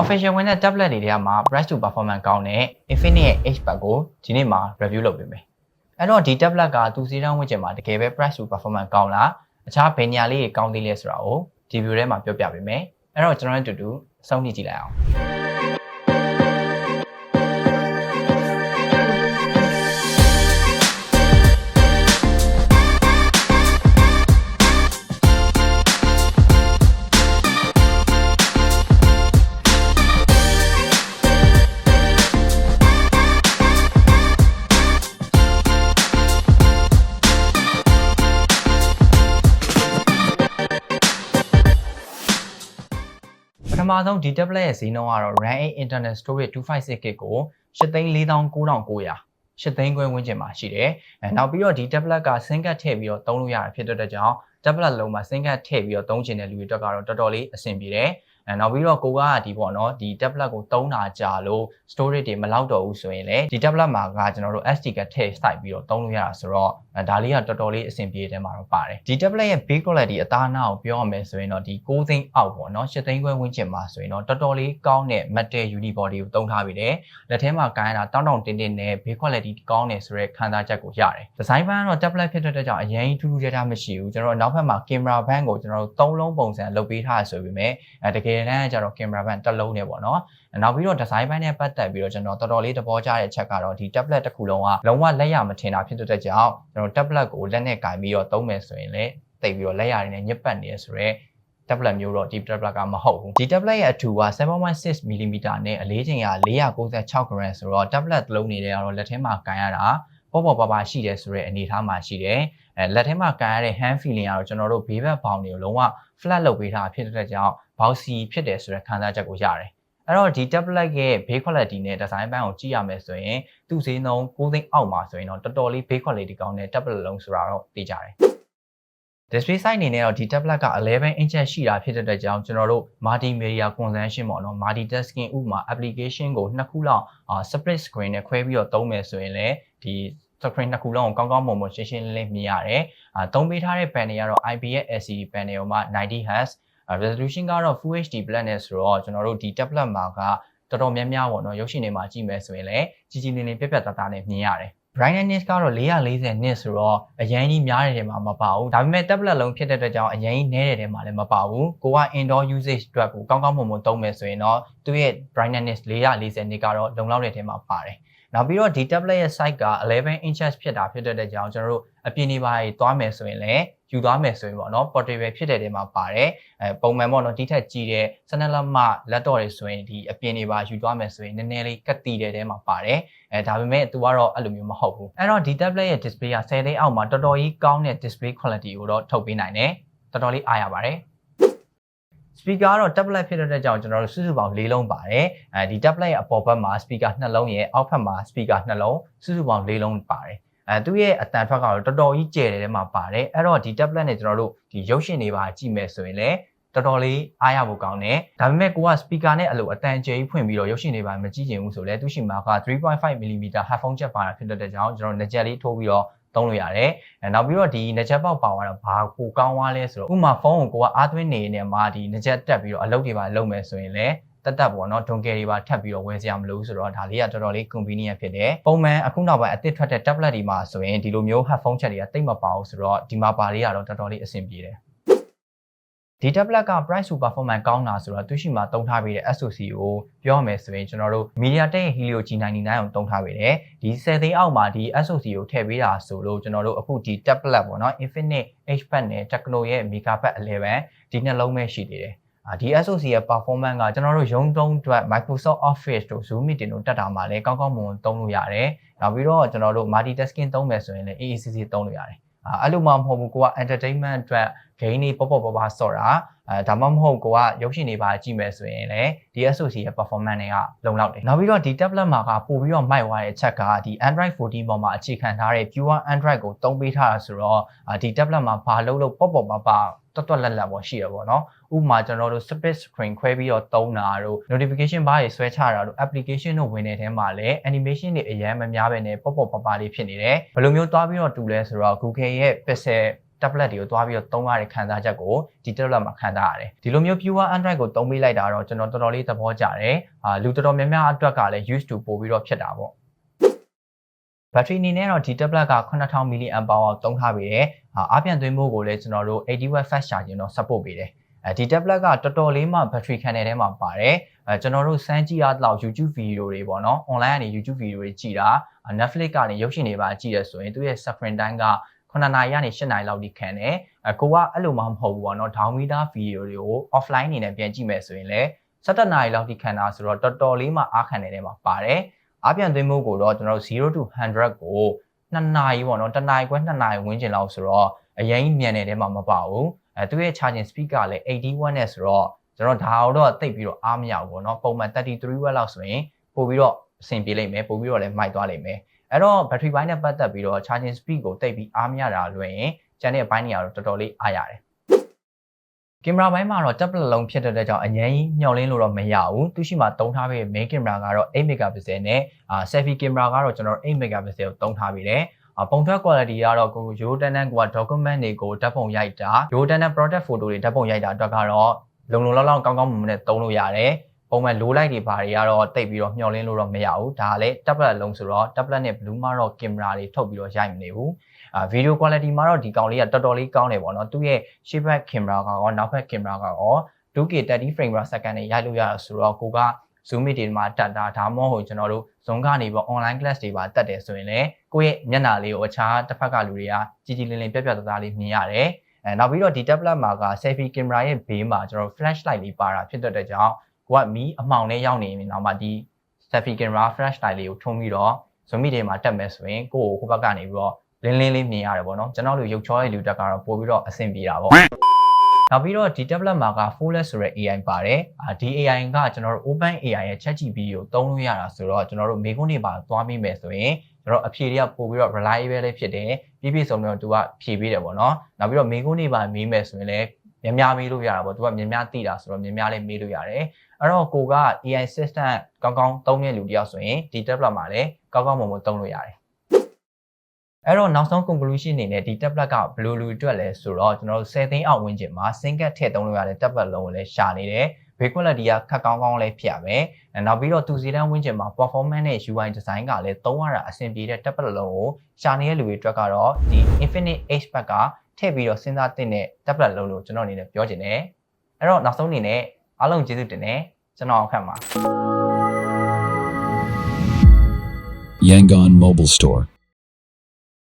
official ဝင်တဲ့ tablet တွေထဲမှာ price to performance ကောင်းတဲ့ Infinix ရဲ့ H pad ကိုဒီနေ့မှာ review လုပ်ပေးမယ်အဲ့တော့ဒီ tablet ကသူစီတန်းဝင့်ကျင်မှာတကယ်ပဲ price to performance ကောင်းလားအခြားဘယ်ညာလေးတွေကောင်းသေးလဲဆိုတာကိုဒီ view ထဲမှာပြောပြပေးမယ်အဲ့တော့ကျွန်တော်တို့အတူတူစောင့်ကြည့်ကြည့်လိုက်အောင် မဆုံးဒီ tablet ရဲ့ဈေးနှုန်းကတော့ RAM 8 internal storage 256GB ကို84,900 8သိန်းခွဲဝန်းကျင်မှာရှိတယ်။အဲနောက်ပြီးတော့ဒီ tablet က SIM card ထည့်ပြီးတော့သုံးလို့ရတာဖြစ်တဲ့အတွက်ကြောင့် tablet လုံးမှာ SIM card ထည့်ပြီးတော့သုံးချင်တဲ့လူတွေအတွက်ကတော့တော်တော်လေးအဆင်ပြေတယ်။ အဲနောက်ပြီးတော့ကိုကဒီပေါ့နော်ဒီ tablet ကိုသုံးတာကြာလို့ storage တွေမလောက်တော့ဘူးဆိုရင်လည်းဒီ tablet မှာကကျွန်တော်တို့ SD card ထည့်စိုက်ပြီးတော့သုံးလို့ရတာဆိုတော့အဲဒါလေးကတော်တော်လေးအဆင်ပြေတဲ့မှာတော့ပါတယ်ဒီ tablet ရဲ့ build quality အသားအနာကိုပြောရမယ်ဆိုရင်တော့ဒီ6သိန်းအောက်ပေါ့နော်8သိန်းခွဲဝန်းကျင်မှာဆိုရင်တော့တော်တော်လေးကောင်းတဲ့ metal unibody ကိုသုံးထားပြီးတယ်လက်ထဲမှာကိုင်းရတာတောင်းတောင်းတင်းတင်းနဲ့ build quality ကောင်းတယ်ဆိုတဲ့ခံစားချက်ကိုရတယ်ဒီဇိုင်းဘန်းကတော့ tablet ဖြစ်တဲ့အတွက်ကြောင့်အရင်ထူးထူးခြားခြားမရှိဘူးကျွန်တော်တို့နောက်ဘက်မှာ camera band ကိုကျွန်တော်တို့သုံးလုံးပုံစံလုပ်ပေးထားရဆိုပေမဲ့အဲတကယ်တမ်းကျတော့ camera band တစ်လုံးနဲ့ပေါ့နော်နောက်ပြီးတော့ design ဘန်းနဲ့ပတ်သက်ပြီးတော့ကျွန်တော်တော်တော်လေးသဘောကျတဲ့ချက်ကတော့ဒီ tablet တစ်ခုလုံးကလုံးဝလက်ရမထင်တာဖြစ်တဲ့အတွက်ကြောင့်ကျွန်တော် tablet ကိုလက်နဲ့ကင်ပြီးတော့သုံးမယ်ဆိုရင်လည်းတိတ်ပြီးတော့လက်ရည်နဲ့ညစ်ပတ်နေရဆိုတော့ tablet မျိုးတော့ဒီ tablet ကမဟုတ်ဘူးဒီ tablet ရဲ့အထူက7.6 mm နဲ့အလေးချိန်က496 gram ဆိုတော့ tablet တစ်လုံးနေတယ်ကတော့လက်ထဲမှာကန်ရတာ ပေါ့ပေါ့ပါပါရှိတယ်ဆိုတဲ့အနေအထားမှာရှိတယ်အဲလက်ထဲမှာကန်ရတဲ့ hand feeling ကတော့ကျွန်တော်တို့ဘေးဘက်ဘောင်တွေကိုလုံးဝ flat လုပ်ပေးထားဖြစ်တဲ့အတွက်ကြောင့် bouncy ဖြစ်တယ်ဆိုတဲ့ခံစားချက်ကိုရတယ်အဲ့တော့ဒီ tablet ရဲ့ base quality နဲ့ design ဘန်းကိုကြည့်ရမယ်ဆိုရင်သူ့ဈေးနှုန်း6သိန်းအောက်မှာဆိုရင်တော့တော်တော်လေး base quality ကောင်းတဲ့ tablet လုံးဆိုတာတော့သိကြတယ် display size အနေနဲ့တော့ဒီ tablet က11 inch ရှိတာဖြစ်တဲ့အတွက်ကြောင့်ကျွန်တော်တို့ multimedia consumption ပေါ့နော် multitasking ဥပမာ application ကိုနှစ်ခုလောက် split screen နဲ့ခွဲပြီးတော့သုံးမယ်ဆိုရင်လည်း ဒီ screen နှစ်ခုလုံးကိုကောင်းကောင်းမွန်မွန်ရှင်းရှင်းလင်းလင်းမြင်ရတယ်။အာသုံးပေးထားတဲ့ panel ကတော့ IPS LCD panel မှာ 90Hz resolution ကတော့ Full HD Plus နဲ့ဆိုတော့ကျွန်တော်တို့ဒီ tablet မှာကတော်တော်များများပေါ့နော်ရုပ်ရှင်တွေမှာကြည့်မယ်ဆိုရင်လည်းကြီးကြီးလင်းလင်းပြက်ပြက်သားသားနဲ့မြင်ရတယ်။ brightness ကတော့440 nit ဆိုတော့အရင်ကြီးများတဲ့ထဲမှာမပါဘူးဒါပေမဲ့ tablet လုံးဖြစ်တဲ့အတွက်ကြောင့်အရင်ကြီးနည်းတဲ့ထဲမှာလည်းမပါဘူးကိုက indoor usage အတွက်ကိုကောင်းကောင်းမွန်မွန်သုံးမယ်ဆိုရင်တော့သူ့ရဲ့ brightness 440 nit ကတော့လုံလောက်တဲ့ထဲမှာပါတယ် နောက်ပြီးတော့ဒီ tablet ရဲ့ size က11 inches ဖြစ်တာဖြစ်တဲ့အတွက်ကြောင့်ကျွန်တော်တို့အပြင်နေပါတွေသွားမယ်ဆိုရင်လည်းယူသွားမယ်ဆိုရင်ပေါ့နော် portable ဖြစ်တဲ့ထဲမှာပါတယ်အဲပုံမှန်ပေါ့နော်ဒီထက်ကြီးတဲ့12လက်မ laptop တွေဆိုရင်ဒီအပြင်နေပါယူသွားမယ်ဆိုရင်နည်းနည်းလေးကတ်တီတဲ့ထဲမှာပါတယ်အဲဒါပေမဲ့သူကတော့အဲ့လိုမျိုးမဟုတ်ဘူးအဲ့တော့ဒီ tablet ရဲ့ display က10သိန်းအောက်မှာတော်တော်ကြီးကောင်းတဲ့ display quality ကိုတော့ထုတ်ပေးနိုင်တယ်တော်တော်လေးအားရပါတယ် speaker ကတော့ tablet ဖြစ်တဲ့အတွက်ကြောင့်ကျွန်တော်တို့စုစုပေါင်း၄လုံးပါတယ်အဲဒီ tablet ရဲ့အပေါ်ဘက်မှာ speaker 2လုံးရဲ့အောက်ဘက်မှာ speaker 2လုံးစုစုပေါင်း၄လုံးပါတယ်အဲသူ့ရဲ့အတန်ထွက်ကတော့တော်တော်ကြီးကျယ်တယ်ထဲမှာပါတယ်အဲ့တော့ဒီ tablet နဲ့ကျွန်တော်တို့ဒီရုပ်ရှင်တွေပါကြည့်မယ်ဆိုရင်လည်းတော်တော်လေးအားရဖို့ကောင်းတယ်ဒါပေမဲ့ကိုက speaker နဲ့အလိုအတန်ကျယ်ကြီးဖွင့်ပြီးတော့ရုပ်ရှင်တွေပါမကြည့်ချင်ဘူးဆိုလဲသူရှိမှာက 3.5mm headphone jack ပါတာဖြစ်တဲ့အတွက်ကြောင့်ကျွန်တော်ငကြက်လေးထိုးပြီးတော့ သုံးလို့ရတယ်။အဲနောက်ပြီးတော့ဒီငကြက်ပေါက်ပါသွားတော့ဘာကိုကောင်းသွားလဲဆိုတော့ဥပမာဖုန်းကိုကိုကအားသွင်းနေနေမှာဒီငကြက်တက်ပြီးတော့အလုပ်တွေပါလုပ်မယ်ဆိုရင်လည်းတက်တက်ပေါ့နော်ဒွန်ကယ်တွေပါထပ်ပြီးတော့ဝယ်စရာမလိုဘူးဆိုတော့ဒါလေးကတော်တော်လေး convenient ဖြစ်တယ်ပုံမှန်အခုနောက်ပိုင်းအသစ်ထွက်တဲ့ tablet တွေမှာဆိုရင်ဒီလိုမျိုး headphone jack တွေကတိတ်မပါဘူးဆိုတော့ဒီမှာပါလေးကတော့တော်တော်လေးအဆင်ပြေတယ် ဒီ tablet က price to performance ကောင်းတာဆိုတော့သူရှိမှာတုံးထားပေးတဲ့ SoC ကိုပြောရမယ်ဆိုရင်ကျွန်တော်တို့ MediaTek Helio G99 ကိုတုံးထားပေးတယ်ဒီ10သိန်းအောက်မှာဒီ SoC ကိုထည့်ပေးတာဆိုလို့ကျွန်တော်တို့အခုဒီ tablet ပေါ့နော် Infinix H-Pad နဲ့ Tecno ရဲ့ MegaPad 11ဒီနှလုံးပဲရှိသေးတယ်ဒီ SoC ရဲ့ performance ကကျွန်တော်တို့ရုံးသုံးအတွက် Microsoft Office တို့ Zoom Meeting တို့တက်တာမှာလည်းကောင်းကောင်းမွန်မွန်သုံးလို့ရတယ်။နောက်ပြီးတော့ကျွန်တော်တို့ multitasking သုံးမယ်ဆိုရင်လည်း AACC သုံးလို့ရတယ်။ အဲ့လိုမှမဟုတ်ဘူးကိုက entertainment အတွက် game တွေပေါ့ပေါ့ပါပါဆော့တာ အဲဒါမှမဟုတ်ကိုကရုပ်ရှင်တွေပါကြည့်မယ်ဆိုရင်လည်းဒီ SoC ရဲ့ performance တွေကလုံလောက်တယ်နောက်ပြီးတော့ဒီ tablet မှာကပို့ပြီးတော့မိုက်သွားတဲ့အချက်ကဒီ Android 14ပေါ်မှာအခြေခံထားတဲ့ Pure Android ကိုသုံးပေးထားတာဆိုတော့ဒီ tablet မှာဘာလို့လို့ပေါ့ပေါ့ပါပါတွတ်တွတ်လက်လက်ပေါ့ရှိရပေါ့နော်ဥပမာကျွန်တော်တို့ split screen ခွဲပြီးတော့သုံးတာတို့ notification bar တွေဆွဲချတာတို့ application တို့ဝင်နေတဲ့ထဲမှာလည်း animation တွေအများမများပဲနဲ့ပေါ့ပေါ့ပါပါလေးဖြစ်နေတယ်ဘယ်လိုမျိုးသွားပြီးတော့တူလဲဆိုတော့ Google ရဲ့ Pixel tablet တွေကိုသွားပြီးတော့သုံးရတဲ့ခံစားချက်ကိုဒီ tablet မှာခံစားရတယ်ဒီလိုမျိုး pure android ကိုသုံးပေးလိုက်တာတော့ကျွန်တော်တော်တော်လေးသဘောကျတယ်အာလူတော်တော်များများအတွက်ကလည်း used to ပို့ပြီးတော့ဖြစ်တာပေါ့ဘက်ထရီအနေနဲ့တော့ဒီ tablet က9000 mAh သုံးထားပြီးတယ်အာအပြန်သွင်းမှုကိုလည်းကျွန်တော်တို့ 80 watt fast charging တော့ support ပေးတယ်အဲဒီ tablet ကတော်တော်လေးမှဘက်ထရီခံတဲ့ထဲမှာပါတယ်အဲကျွန်တော်တို့စမ်းကြည့်ရတဲ့လောက် YouTube video တွေပေါ့နော် online ကနေ YouTube video တွေကြည့်တာ Netflix ကနေရုပ်ရှင်တွေပါကြည့်ရဆိုရင်သူရဲ့ screen time က 9နာရီကနေ10နာရီလောက်ထိခံတယ်အကိုကအဲ့လိုမှမဟုတ်ဘူးပေါ့နော် down meter video တွေကို offline အနေနဲ့ပြန်ကြည့်မယ်ဆိုရင်လည်း17နာရီလောက်ထိခံတာဆိုတော့တော်တော်လေးမှအားခံနေတဲ့မှာပါတယ်အားပြန်သွင်းမှုကိုတော့ကျွန်တော်တို့0 to 100ကို2နာရီပေါ့နော်1နာရီခွဲ2နာရီဝန်းကျင်လောက်ဆိုတော့အရင်မြန်နေတဲ့မှာမပါဘူးအဲသူရဲ့ charging speed ကလည်း80 watt နဲ့ဆိုတော့ကျွန်တော်ဒါတော့တိတ်ပြီးတော့အားမရဘူးပေါ့နော်ပုံမှန်33 watt လောက်ဆိုရင်ပို့ပြီးတော့အဆင်ပြေလိမ့်မယ်ပို့ပြီးတော့လည်းမိုက်သွားလိမ့်မယ် အဲ့တော့ battery ဘိုင်းနဲ့ပတ်သက်ပြီးတော့ charging speed ကိုတိတ်ပြီးအားမရတာလွင်ရင်ကျန်တဲ့ဘိုင်းတွေကတော့တော်တော်လေးအားရတယ်ကင်မရာဘိုင်းမှာတော့ tablet လုံးဖြစ်တဲ့အတွက်ကြောင့်အရင်ကြီးမျှော်လင်းလို့တော့မရဘူးသူရှိမှတုံးထားပြီး main camera ကတော့8 megapixel နဲ့အာ selfie camera ကတော့ကျွန်တော်8 megapixel ကိုတုံးထားပြီးတယ်အပုံထွက် quality ကတော့ကိုရိုးတန်းတန်းက document တွေကိုဓာတ်ပုံရိုက်တာရိုးတန်းတန်း product photo တွေဓာတ်ပုံရိုက်တာအတွက်ကတော့လုံလုံလောက်လောက်ကောင်းကောင်းမွန်မွန်နဲ့သုံးလို့ရတယ် ပုံမှန် low light တွေဘာတွေကတော့တိတ်ပြီးတော့မျှော်လင်းလို့တော့မရဘူးဒါကလည်း tablet လုံးဆိုတော့ tablet နဲ့ blue မှာတော့ camera တွေထုတ်ပြီးတော့ရိုက်မနေဘူးအာ video quality မှာတော့ဒီကောင်လေးကတော်တော်လေးကောင်းတယ်ပေါ့နော်သူ့ရဲ့ရှေ့ဘက် camera ကရောနောက်ဘက် camera ကရော 2K 30 frame per second နဲ့ရိုက်လို့ရဆိုတော့ကိုက zoom meet တွေမှာတက်တာဒါမှမဟုတ်ကျွန်တော်တို့ zoom ကနေပြီး online class တွေပါတက်တယ်ဆိုရင်လည်းကိုယ့်ရဲ့မျက်နှာလေးကိုအခြားတစ်ဖက်ကလူတွေကကြည်ကြည်လင်လင်ပြက်ပြက်သားသားလေးမြင်ရတယ်အဲနောက်ပြီးတော့ဒီ tablet မှာက selfie camera ရဲ့ဘေးမှာကျွန်တော် flash light လေးပါတာဖြစ်တဲ့အတွက်ကြောင့် ကိုကမီးအမှောင်နဲ့ရောက်နေရင်တော့မှဒီ selfie camera flash light လေးကိုထုံးပြီးတော့ zoom meet တွေမှာတက်မယ်ဆိုရင်ကိုယ့်ကိုဟိုဘက်ကနေပြီးတော့လင်းလင်းလေးမြင်ရတယ်ပေါ့နော်ကျွန်တော်တို့ရုပ်ချောရဲ့လူတက်ကတော့ပို့ပြီးတော့အဆင်ပြေတာပေါ့နောက်ပြီးတော့ဒီ tablet မှာက full ဆိုတဲ့ AI ပါတယ်အာဒီ AI ကကျွန်တော်တို့ open AI ရဲ့ ChatGPT ကိုသုံးလို့ရတာဆိုတော့ကျွန်တော်တို့မေခွန်းတွေပါသွားမိမယ်ဆိုရင်ကျွန်တော်အဖြေတွေကပို့ပြီးတော့ reliable လေးဖြစ်တယ်ပြည့်ပြည့်စုံစုံသူကဖြေပေးတယ်ပေါ့နော်နောက်ပြီးတော့မေခွန်းတွေပါမေးမယ်ဆိုရင်လည်းများများမေးလို့ရတာပေါ့သူကများများသိတာဆိုတော့များများလေးမေးလို့ရတယ် အဲ့တော့ကိုက AI system ကောင်းကောင်းသုံးတဲ့လူတယောက်ဆိုရင်ဒီ tablet မှာလည်းကောင်းကောင်းမွန်မွန်သုံးလို့ရတယ်အဲ့တော့နောက်ဆုံး conclusion အနေနဲ့ဒီ tablet ကဘယ်လိုလူအတွက်လဲဆိုတော့ကျွန်တော်တို့10သိန်းအောက်ဝန်းကျင်မှာ single ထည့်သုံးလို့ရတဲ့ tablet လုံးကိုလည်းရှာနေတယ် build quality ကခက်ကောင်းကောင်းလေးဖြစ်ရမယ်။နောက်ပြီးတော့သူစီတန်းဝန်းကျင်မှာ performance နဲ့ UI design ကလည်းသုံးရတာအဆင်ပြေတဲ့ tablet လုံးကိုရှာနေတဲ့လူတွေအတွက်ကတော့ဒီ Infinix Edge Pad ကထည့်ပြီးတော့စဉ်းစားသင့်တဲ့ tablet လုံးလို့ကျွန်တော်အနေနဲ့ပြောချင်တယ်။အဲ့တော့နောက်ဆုံးအနေနဲ့ အားလုံးကျေးဇူးတင်တယ်ကျွန်တော်အခက်မှာ Yangon Mobile Store.